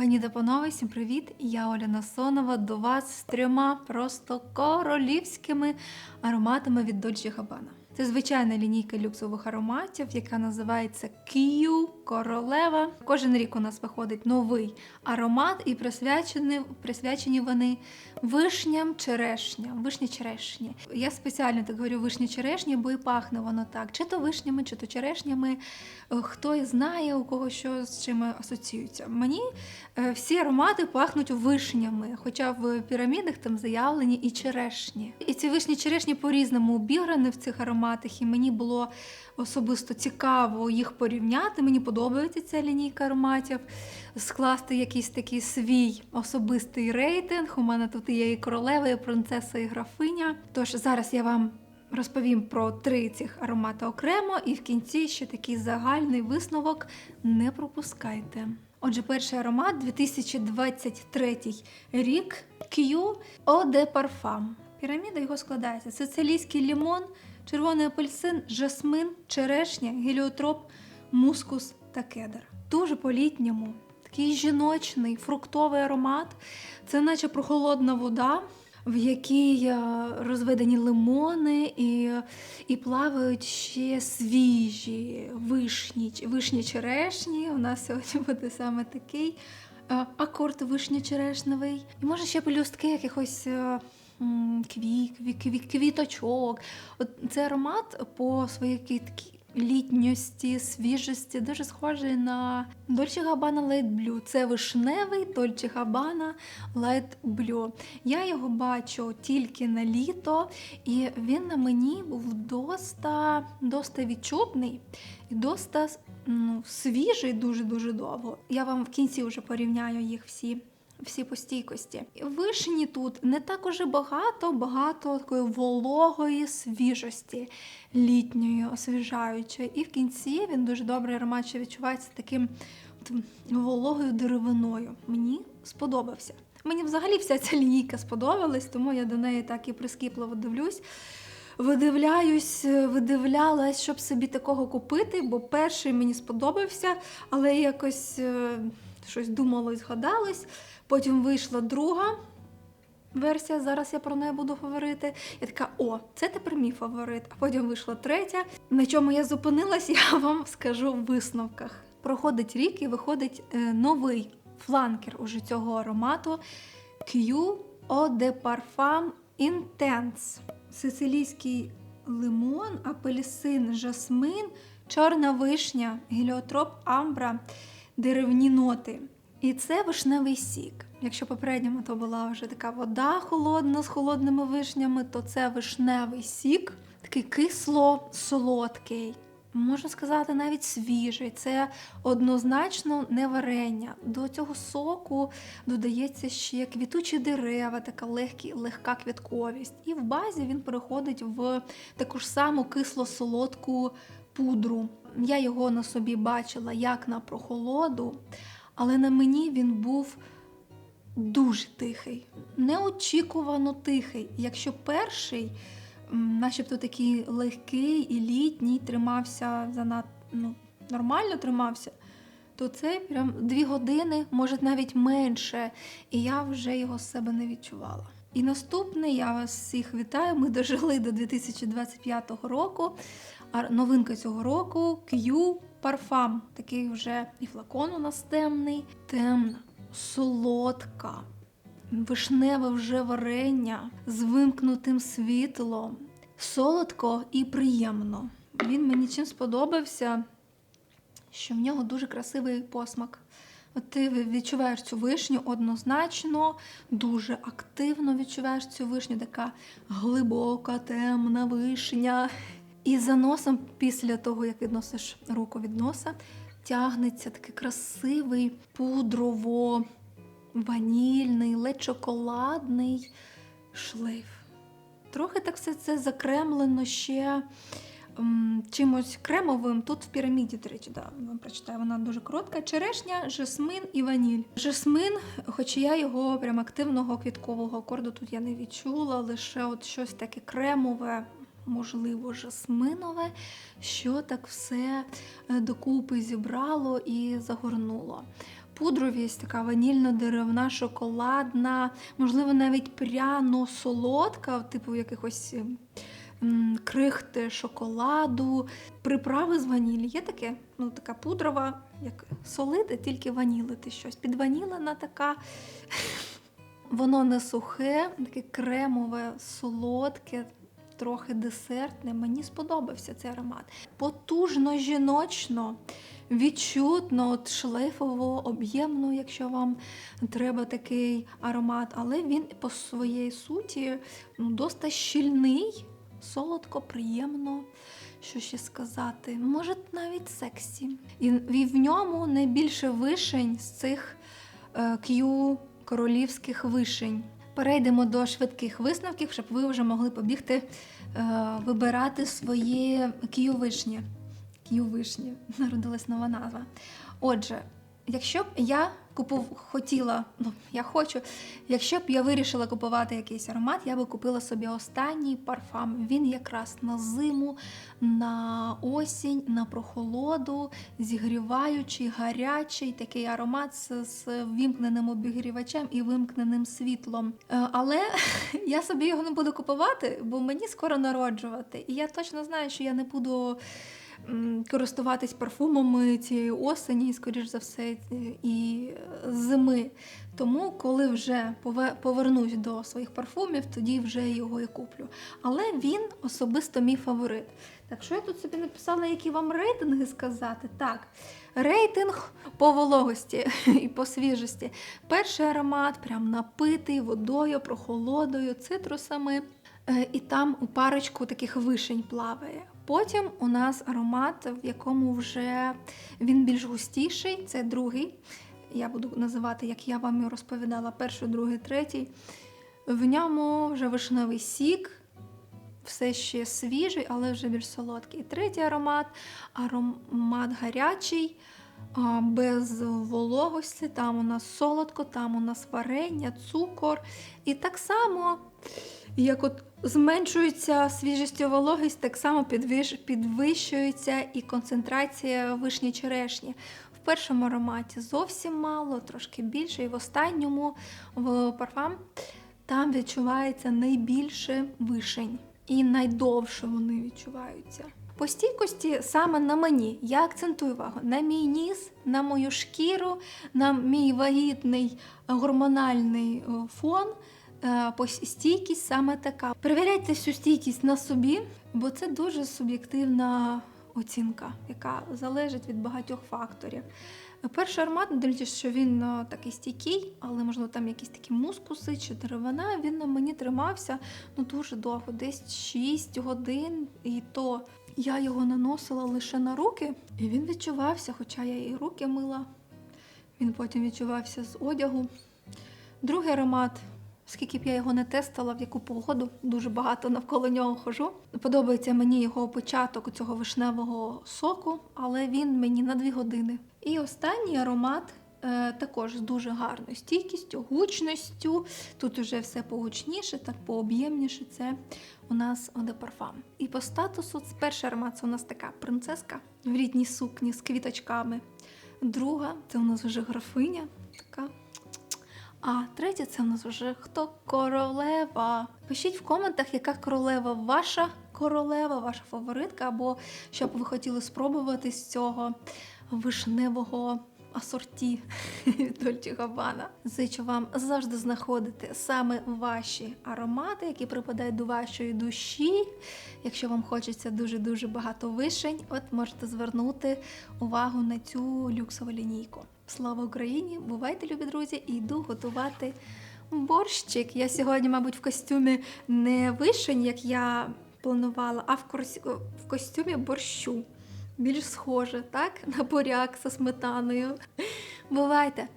Пані та панове, всім привіт! Я Оля Насонова до вас з трьома просто королівськими ароматами від Dolce Gabbana. Це звичайна лінійка люксових ароматів, яка називається Q Королева. Кожен рік у нас виходить новий аромат, і присвячені, присвячені вони вишням черешням. Вишні черешні. Я спеціально так говорю вишні черешні, бо і пахне воно так. Чи то вишнями, чи то черешнями. Хто знає, у кого що з чим асоціюється. Мені е, всі аромати пахнуть вишнями, хоча в пірамідах там заявлені і черешні. І ці вишні черешні по-різному обіграні в цих ароматах, і мені було особисто цікаво їх порівняти. Мені подобається ця лінійка ароматів, скласти якийсь такий свій особистий рейтинг. У мене тут є і королева, і принцеса, і графиня. Тож зараз я вам розповім про три цих аромати окремо, і в кінці ще такий загальний висновок. Не пропускайте. Отже, перший аромат 2023 рік Q Eau de Parfum. Піраміда його складається: сицилійський лімон, червоний апельсин, жасмин, черешня, геліотроп, мускус та кедр. Дуже по-літньому. Такий жіночний фруктовий аромат. Це наче прохолодна вода, в якій е, розведені лимони і, і плавають ще свіжі вишні, вишні черешні. У нас сьогодні буде саме такий е, акорд вишня-черешневий. І може ще пелюстки якихось. е, квіт, квіточок. От цей аромат по своїй літньості, свіжості дуже схожий на Dolce Gabbana Light Blue. Це вишневий Dolce Gabbana Light Blue. Я його бачу тільки на літо, і він на мені був доста, доста відчутний і доста ну, свіжий дуже-дуже довго. Я вам в кінці вже порівняю їх всі. Всі по стійкості. Вишні тут не так уже багато, багато такої вологої свіжості, літньої, освіжаючої. І в кінці він дуже добрий аромат, відчувається таким от вологою деревиною. Мені сподобався. Мені взагалі вся ця лінійка сподобалась, тому я до неї так і прискіпливо дивлюсь. Видивляюсь, видивлялась, щоб собі такого купити, бо перший мені сподобався, але якось е, щось думало і згадалось. Потім вийшла друга версія, зараз я про неї буду говорити. Я така, о, це тепер мій фаворит. А потім вийшла третя. На чому я зупинилась, я вам скажу в висновках. Проходить рік і виходить е, новий фланкер уже цього аромату Q Eau de Parfum Intense. Сицилійський лимон, апельсин, жасмин, чорна вишня, геліотроп, амбра, деревні ноти. І це вишневий сік. Якщо попередньому то була вже така вода холодна з холодними вишнями, то це вишневий сік, такий кисло-солодкий. Можна сказати, навіть свіжий. Це однозначно не варення. До цього соку додається ще квітучі дерева, така легкі, легка квітковість. І в базі він переходить в таку ж саму кисло-солодку пудру. Я його на собі бачила як на прохолоду, але на мені він був дуже тихий, неочікувано тихий. Якщо перший, начебто такий легкий і літній, тримався занадто ну, нормально тримався, то цей прям дві години, може навіть менше, і я вже його з себе не відчувала. І наступний я вас всіх вітаю. Ми дожили до 2025 року. А новинка цього року Q Parfum. Такий вже і флакон у нас темний, темна, солодка, вишневе вже варення з вимкнутим світлом, солодко і приємно. Він мені чим сподобався, що в нього дуже красивий посмак. Ти відчуваєш цю вишню однозначно, дуже активно відчуваєш цю вишню, така глибока, темна вишня. І за носом, після того, як відносиш руку від носа, тягнеться такий красивий пудрово ванільний, ледь шоколадний шлейф. Трохи так все це закремлено ще чимось кремовим. Тут в піраміді, до речі, да, вам прочитаю, вона дуже коротка. Черешня, жасмин і ваніль. Жасмин, хоч я його прям активного квіткового акорду тут я не відчула, лише от щось таке кремове. Можливо, жасминове, що так все е, докупи зібрало і загорнуло. пудровість, така ванільно-деревна, шоколадна, можливо, навіть пряно-солодка, типу якихось ем, крихти шоколаду, приправи з ванілі. Є таке? Ну, така пудрова, як солити, тільки ванілити щось. Підванілена така. Воно не сухе, таке кремове, солодке, трохи десертне. Мені сподобався цей аромат. Потужно жіночно, відчутно, от шлейфово, об'ємно, якщо вам треба такий аромат, але він по своїй суті ну, доста щільний, солодко, приємно. Що ще сказати? Може, навіть сексі. І, в ньому найбільше вишень з цих е, к'ю королівських вишень. Перейдемо до швидких висновків, щоб ви вже могли побігти е, вибирати свої к'ю вишні. К'ю вишні, народилась нова назва. Отже, якщо б я купив, хотіла, ну я хочу, якщо б я вирішила купувати якийсь аромат, я би купила собі останній парфам. Він якраз на зиму, на осінь, на прохолоду, зігріваючий, гарячий такий аромат з, з вімкненим обігрівачем і вимкненим світлом. Е, Але я собі його не буду купувати, бо мені скоро народжувати. І я точно знаю, що я не буду користуватись парфумами цієї осені, скоріш за все, і зими. Тому, коли вже повернусь до своїх парфумів, тоді вже його і куплю. Але він особисто мій фаворит. Так що я тут собі написала, які вам рейтинги сказати? Так, рейтинг по вологості і по свіжості. Перший аромат прям напитий водою, прохолодою, цитрусами. Е, І там у парочку таких вишень плаває. Потім у нас аромат, в якому вже він більш густіший, це другий. Я буду називати, як я вам і розповідала, перший, другий, третій. В ньому вже вишневий сік, все ще свіжий, але вже більш солодкий. Третій аромат аромат гарячий, без вологості. Там у нас солодко, там у нас варення, цукор. І так само, як от зменшується свіжість і вологість, так само підвищується і концентрація вишні черешні. В першому ароматі зовсім мало, трошки більше, і в останньому в парфам там відчувається найбільше вишень і найдовше вони відчуваються. По стійкості саме на мені я акцентую увагу на мій ніс, на мою шкіру, на мій вагітний гормональний е, фон. Е, стійкість саме така. Перевіряйте всю стійкість на собі, бо це дуже суб'єктивна оцінка, яка залежить від багатьох факторів. Перший аромат, дивлячись, що він е, такий стійкий, але можливо там якісь такі мускуси чи деревина. Він на мені тримався ну дуже довго, десь 6 годин, і то я його наносила лише на руки, і він відчувався, хоча я і руки мила. Він потім відчувався з одягу. Другий аромат. Скільки б я його не тестила, в яку погоду, дуже багато навколо нього хожу. Подобається мені його початок цього вишневого соку, але він мені на дві години. І останній аромат е, також з дуже гарною стійкістю, гучністю. Тут уже все погучніше, так пооб'ємніше. Це у нас de І по статусу перший аромат це у нас така принцеска в рідній сукні з квіточками. Друга це у нас вже графиня, така а третє це в нас вже хто королева. Пишіть в коментах, яка королева ваша королева, ваша фаворитка, або що б ви хотіли спробувати з цього вишневого асорті від Габана. Зичу вам завжди знаходити саме ваші аромати, які припадають до вашої душі. Якщо вам хочеться дуже-дуже багато вишень, от можете звернути увагу на цю люксову лінійку. Слава Україні! Бувайте, любі друзі, і йду готувати борщик. Я сьогодні, мабуть, в костюмі не вишень, як я планувала, а в костюмі борщу. Більш схоже, так? На буряк зі сметаною. Бувайте!